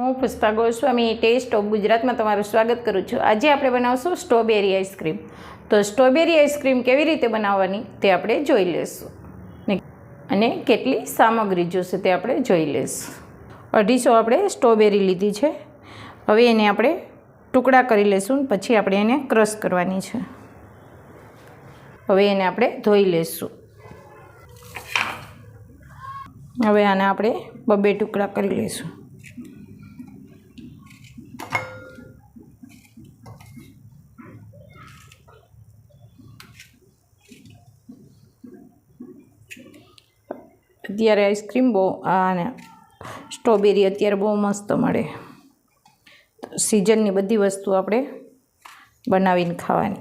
હું Pushpa Goswami test of ગુજરાતમાં તમારું સ્વાગત કરું છું. આજે આપણે બનાવશું સ્ટ્રોબેરી આઈસ્ક્રીમ તો સ્ટ્રોબેરી આઈસ્ક્રીમ કેવી રીતે બનાવવાની તે આપણે જોઈ લઈશું. અને કેટલી સામગ્રી જોશે તે આપણે જોઈ લઈશું. અઢીસો આપણે સ્ટ્રોબેરી લીધી છે. હવે એને આપણે ટુકડા કરી લઈશું પછી આપણે એને ક્રશ કરવાની છે. હવે એને આપણે ધોઈ લઈશું. હવે આને આપણે બબે ટુકડા કરી લઈશું. અત્યારે આઈસ્ક્રીમ બહુ અને સ્ટ્રોબેરી અત્યારે બહુ મસ્ત મળે. સિઝનની બધી વસ્તુ આપણે બનાવીને ખાવાની.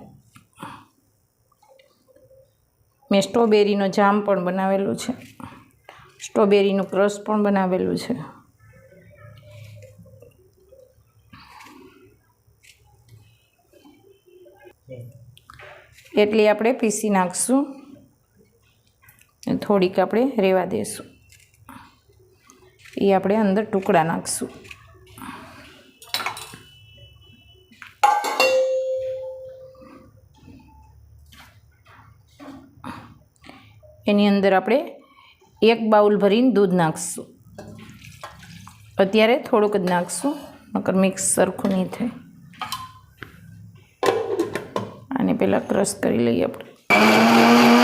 મેં સ્ટ્રોબેરીનો જામ પણ બનાવેલું છે. સ્ટ્રોબેરીનું ક્રશ પણ બનાવેલું છે. એટલી આપણે પીસી નાખશું. થોડીક આપણે રહેવા દઈશું એ આપણે અંદર ટુકડા નાખશું. એની અંદર આપણે એક બાઉલ ભરીને દૂધ નાખશું. અત્યારે થોડુંક જ નાખશું, નકર મિક્સ સરખું નહીં થાય. આને પહેલાં ક્રશ કરી લઈએ આપણે.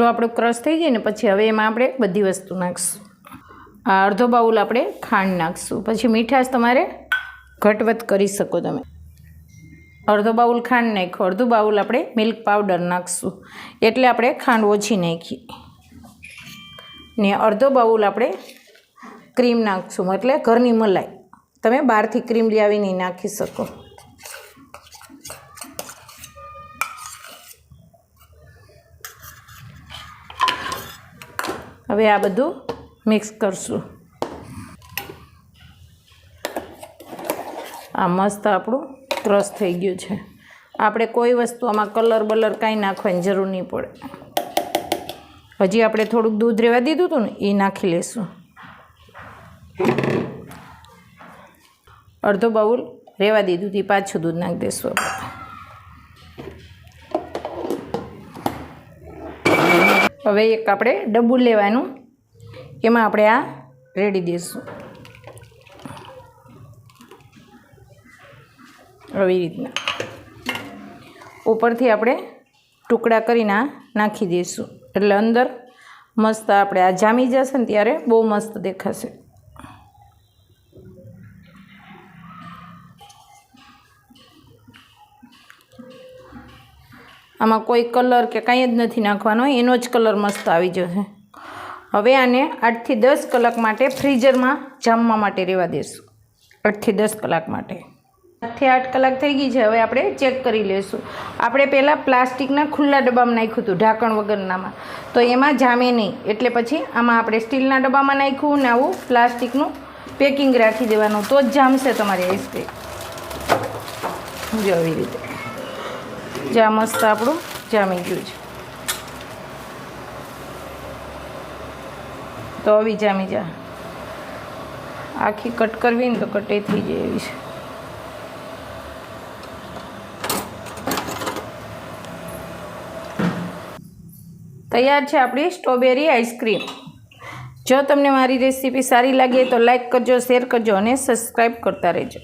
એટલું આપણું ક્રશ થઈ જાય ને પછી હવે એમાં આપણે બધી વસ્તુ નાખીશું. આ અડધો બાઉલ આપણે ખાંડ નાખીશું. પછી મીઠાશ તમારે ઘટવત કરી શકો તમે. અડધો બાઉલ ખાંડ નાખ્યો. અડધું બાઉલ આપણે મિલ્ક પાવડર નાખીશું. એટલે આપણે ખાંડ ઓછી નાખી. ને અડધો બાઉલ આપણે ક્રીમ નાખશું. એટલે ઘરની મલાઈ. તમે બહારથી ક્રીમ લાવીને નાખી શકો. હવે આ બધું મિક્સ કરશું. આ મસ્ત આપણું ક્રશ થઈ ગયું છે. આપણે કોઈ વસ્તુ આમાં કલર બલર કાંઈ નાખવાની જરૂર નહીં પડે. હજી આપણે થોડુંક દૂધ રહેવા દીધું હતું ને એ નાખી લઈશું અડધો બાઉલ રહેવા દીધું હતી પાછું દૂધ નાખી દઈશું આપણે. હવે એક આપણે ડબ્બું લેવાનું. એમાં આપણે આ રેડી દઈશું. આવી રીતના. ઉપરથી આપણે ટુકડા કરીને નાખી દઈશું. એટલે અંદર મસ્ત આપણે આ જામી જશે ને ત્યારે બહુ મસ્ત દેખાશે. આમાં કોઈ કલર કે કાંઈ જ નથી નાખવાનો એનો જ કલર મસ્ત આવી જશે. હવે આને આઠથી દસ કલાક માટે ફ્રીઝરમાં જામવા માટે રહેવા દઈશું આઠથી દસ કલાક માટે. આઠથી આઠ કલાક થઈ ગઈ છે, હવે આપણે ચેક કરી લઈશું આપણે પહેલાં પ્લાસ્ટિકના ખુલ્લા ડબ્બામાં નાખ્યું હતું, ઢાંકણ વગરનામાં. તો એમાં જામે નહીં. એટલે પછી આમાં આપણે સ્ટીલના ડબ્બામાં નાખ્યું ને આવું પ્લાસ્ટિકનું પેકિંગ રાખી દેવાનું. તો જ જામશે તમારી આઈસ્ક્રીમ જો આવી રીતે. જા મસ્ત આપણું જામી ગયું છે. તો આવી જામી જા. આખી કટ કરવી ને તો કટે થઈ જાય એવી છે. તૈયાર છે આપણી સ્ટ્રોબેરી આઈસ્ક્રીમ. જો તમને મારી રેસીપી સારી લાગે તો લાઈક કરજો, શેર કરજો અને સબસ્ક્રાઈબ કરતા રહેજો.